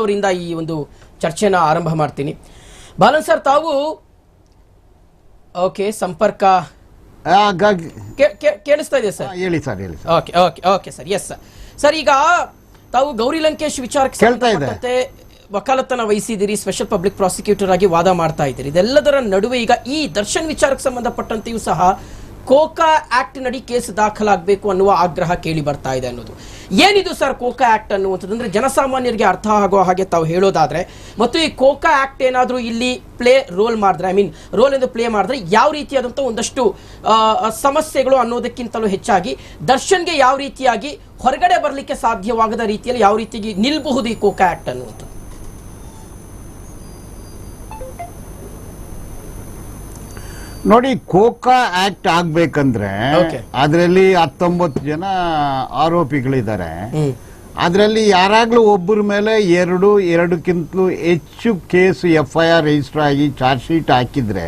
ಅವರಿಂದ ಈ ಒಂದು ಚರ್ಚೆನ ಆರಂಭ ಮಾಡ್ತೀನಿ. ಬಾಲನ್ ಸರ್ ತಾವು ಓಕೆ ಸಂಪರ್ಕ ಕೇಳಿಸ್ತಾ ಇದೆ ಸರ್? ಹೇಳಿ ಸರ್ ಹೇಳಿ sir. Okay okay okay sir yes sir. Sir ಈಗ ತಾವು ಗೌರಿ ಲಂಕೇಶ್ ವಿಚಾರಕ್ಕೆ ಕೇಳ್ತಾ ಇದೆ. ಸಂಬಂಧಪಟ್ಟಂತೆ ವಕಾಲತ್ತನ ವಹಿಸಿದಿರಿ ಸ್ಪೆಷಲ್ ಪಬ್ಲಿಕ್ ಪ್ರಾಸಿಕ್ಯೂಟರ್ ಆಗಿ ವಾದ ಮಾಡ್ತಾ ಇದ್ದೀರಿ. ಇದೆಲ್ಲದರ ನಡುವೆ ಈಗ ಈ ದರ್ಶನ್ ವಿಚಾರಕ್ಕೆ ಸಂಬಂಧಪಟ್ಟಂತೆಯೂ ಸಹ ಕೋಕಾ ಆಕ್ಟ್ ನಡಿ ಕೇಸ್ ದಾಖಲಾಗಬೇಕು ಅನ್ನುವ ಆಗ್ರಹ ಕೇಳಿ ಬರ್ತಾ ಇದೆ ಅನ್ನೋದು. ಏನಿದು ಸರ್ ಕೋಕಾ ಆಕ್ಟ್ ಅನ್ನುವಂಥದ್ದು? ಅಂದರೆ ಜನಸಾಮಾನ್ಯರಿಗೆ ಅರ್ಥ ಆಗೋ ಹಾಗೆ ತಾವು ಹೇಳೋದಾದರೆ, ಮತ್ತು ಈ ಕೋಕಾ ಆಕ್ಟ್ ಏನಾದರೂ ಇಲ್ಲಿ ಪ್ಲೇ ರೋಲ್ ಮಾಡಿದ್ರೆ ಐ ಮೀನ್ ರೋಲ್ ಎಂದು ಪ್ಲೇ ಮಾಡಿದ್ರೆ ಯಾವ ರೀತಿಯಾದಂಥ ಒಂದಷ್ಟು ಸಮಸ್ಯೆಗಳು ಅನ್ನೋದಕ್ಕಿಂತಲೂ ಹೆಚ್ಚಾಗಿ ದರ್ಶನ್ಗೆ ಯಾವ ರೀತಿಯಾಗಿ ಹೊರಗಡೆ ಬರಲಿಕ್ಕೆ ಸಾಧ್ಯವಾಗದ ರೀತಿಯಲ್ಲಿ ಯಾವ ರೀತಿಯಾಗಿ ನಿಲ್ಬಹುದು ಈ ಕೋಕಾ ಆಕ್ಟ್ ಅನ್ನುವಂಥದ್ದು? ನೋಡಿ ಕೋಕಾ ಆಕ್ಟ್ ಆಗ್ಬೇಕಂದ್ರೆ. ಅದರಲ್ಲಿ ಹತ್ತೊಂಬತ್ತು ಜನ ಆರೋಪಿಗಳಿದ್ದಾರೆ. ಅದರಲ್ಲಿ ಯಾರಾಗ್ಲೂ ಒಬ್ಬರ ಮೇಲೆ ಎರಡು ಎರಡಕ್ಕಿಂತಲೂ ಹೆಚ್ಚು case F I R register ಆಗಿ ಚಾರ್ಜ್ ಶೀಟ್ ಹಾಕಿದ್ರೆ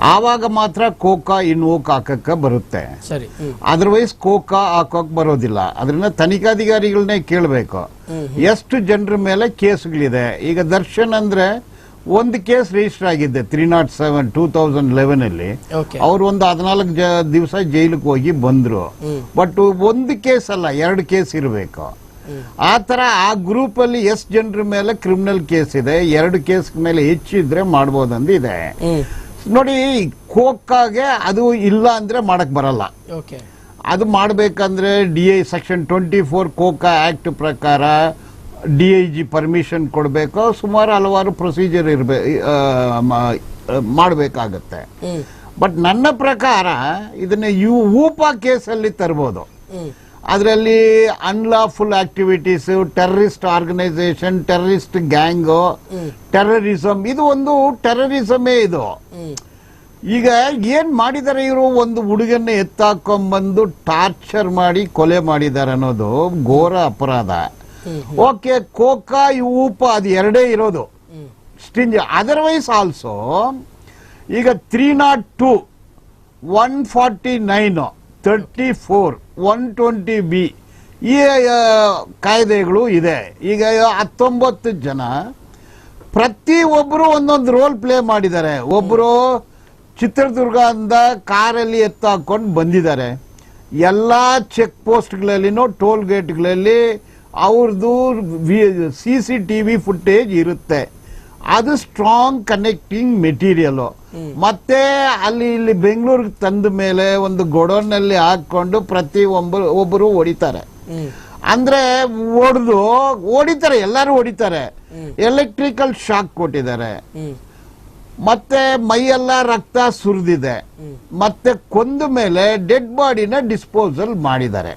ಆವಾಗ ಮಾತ್ರ ಕೋಕಾ ಇನ್ವೋಕ್ ಹಾಕಕ್ಕೆ ಬರುತ್ತೆ. ಸರಿ. ಅದರ್ವೈಸ್ ಕೋಕಾ ಹಾಕೋಕ್ ಬರೋದಿಲ್ಲ. ಅದರಿಂದ ತನಿಖಾಧಿಕಾರಿಗಳನ್ನೇ ಕೇಳಬೇಕು. ಎಷ್ಟು ಜನರ ಮೇಲೆ ಕೇಸ್ಗಳಿದೆ? ಈಗ ದರ್ಶನ್ ಅಂದ್ರೆ ಒಂದು ಕೇಸ್ ರಿಜಿಸ್ಟರ್ ಆಗಿದೆ three not seven two thousand eleven ಅಲ್ಲಿ. ಅವ್ರು ಒಂದು ಹದಿನಾಲ್ಕು ದಿವಸ ಜೈಲಿಗೆ ಹೋಗಿ ಬಂದ್ರು. ಬಟ್ ಒಂದು ಕೇಸ್ ಅಲ್ಲ ಎರಡು ಕೇಸ್ ಇರಬೇಕು. ಆ ತರ ಆ ಗ್ರೂಪ್ ಅಲ್ಲಿ ಎಷ್ಟು ಜನರ ಮೇಲೆ ಕ್ರಿಮಿನಲ್ ಕೇಸ್ ಇದೆ ಎರಡು ಕೇಸ್ ಮೇಲೆ ಹೆಚ್ಚಿದ್ರೆ ಮಾಡ್ಬೋದಂದು ಇದೆ. ನೋಡಿ ಕೋಕಾಗೆ ಅದು ಇಲ್ಲ ಅಂದ್ರೆ ಮಾಡಕ್ ಬರಲ್ಲ. ಅದು ಮಾಡಬೇಕಂದ್ರೆ D I section twenty four COCA act ಪ್ರಕಾರ ಡಿ ಐ ಜಿ ಪರ್ಮಿಷನ್ ಕೊಡಬೇಕು. ಸುಮಾರು ಹಲವಾರು ಪ್ರೊಸೀಜರ್ ಇರಬೇ ಮಾಡಬೇಕಾಗತ್ತೆ. ಬಟ್ ನನ್ನ ಪ್ರಕಾರ ಇದನ್ನ ಯು ಊಪ ಕೇಸಲ್ಲಿ ತರ್ಬೋದು. ಅದರಲ್ಲಿ unlawful activities terrorist organisation terrorist gang terrorism ಇದು ಒಂದು ಟೆರರಿಸಮೇ ಇದು. ಈಗ ಏನ್ ಮಾಡಿದಾರೆ ಇವರು? ಒಂದು ಹುಡುಗನ್ನ ಎತ್ತಾಕೊಂಡ್ಬಂದು ಟಾರ್ಚರ್ ಮಾಡಿ ಕೊಲೆ ಮಾಡಿದ್ದಾರೆ ಅನ್ನೋದು ಘೋರ ಅಪರಾಧ. ಓಕೆ ಕೋಕಾ ಉಪ ಅದು ಎರಡೇ ಇರೋದು. ಸ್ಟಿಂಜ್ ಅದರ್ವೈಸ್ ಆಲ್ಸೋ ಈಗ three not two one forty nine thirty four one twenty B ಈ ಕಾಯ್ದೆಗಳು ಇದೆ. ಈಗ ಹತ್ತೊಂಬತ್ತು ಜನ ಪ್ರತಿ ಒಬ್ಬರು ಒಂದೊಂದು ರೋಲ್ ಪ್ಲೇ ಮಾಡಿದ್ದಾರೆ. ಒಬ್ಬರು ಚಿತ್ರದುರ್ಗದಿಂದ ಕಾರಲ್ಲಿ ಎತ್ತಾಕೊಂಡು ಬಂದಿದ್ದಾರೆ. ಎಲ್ಲ ಚೆಕ್ ಪೋಸ್ಟ್ಗಳಲ್ಲಿನೂ ಟೋಲ್ ಗೇಟ್ಗಳಲ್ಲಿ ಅವ್ರದ್ದು C C T V footage ಇರುತ್ತೆ. ಅದು ಸ್ಟ್ರಾಂಗ್ ಕನೆಕ್ಟಿಂಗ್ ಮೆಟೀರಿಯಲ್ ಮತ್ತೆ ಅಲ್ಲಿ ಇಲ್ಲಿ ಬೆಂಗಳೂರಿಗೆ ತಂದ ಮೇಲೆ ಒಂದು ಗೊಡೋನ್ನಲ್ಲಿ ಹಾಕೊಂಡು ಪ್ರತಿ ಒಬ್ಬರು ಒಬ್ಬರು ಹೊಡಿತಾರೆ. ಅಂದ್ರೆ ಹೊಡೆದು ಹೊಡಿತಾರೆ ಎಲ್ಲರೂ ಹೊಡಿತಾರೆ. ಎಲೆಕ್ಟ್ರಿಕಲ್ ಶಾಕ್ ಕೊಟ್ಟಿದ್ದಾರೆ. ಮತ್ತೆ ಮತ್ತೆ ಮೈಯೆಲ್ಲ ರಕ್ತ ಸುರಿದಿದೆ. ಮತ್ತೆ ಕೊಂದ ಮೇಲೆ ಡೆಡ್ ಬಾಡಿನ ಡಿಸ್ಪೋಸಲ್ ಮಾಡಿದ್ದಾರೆ.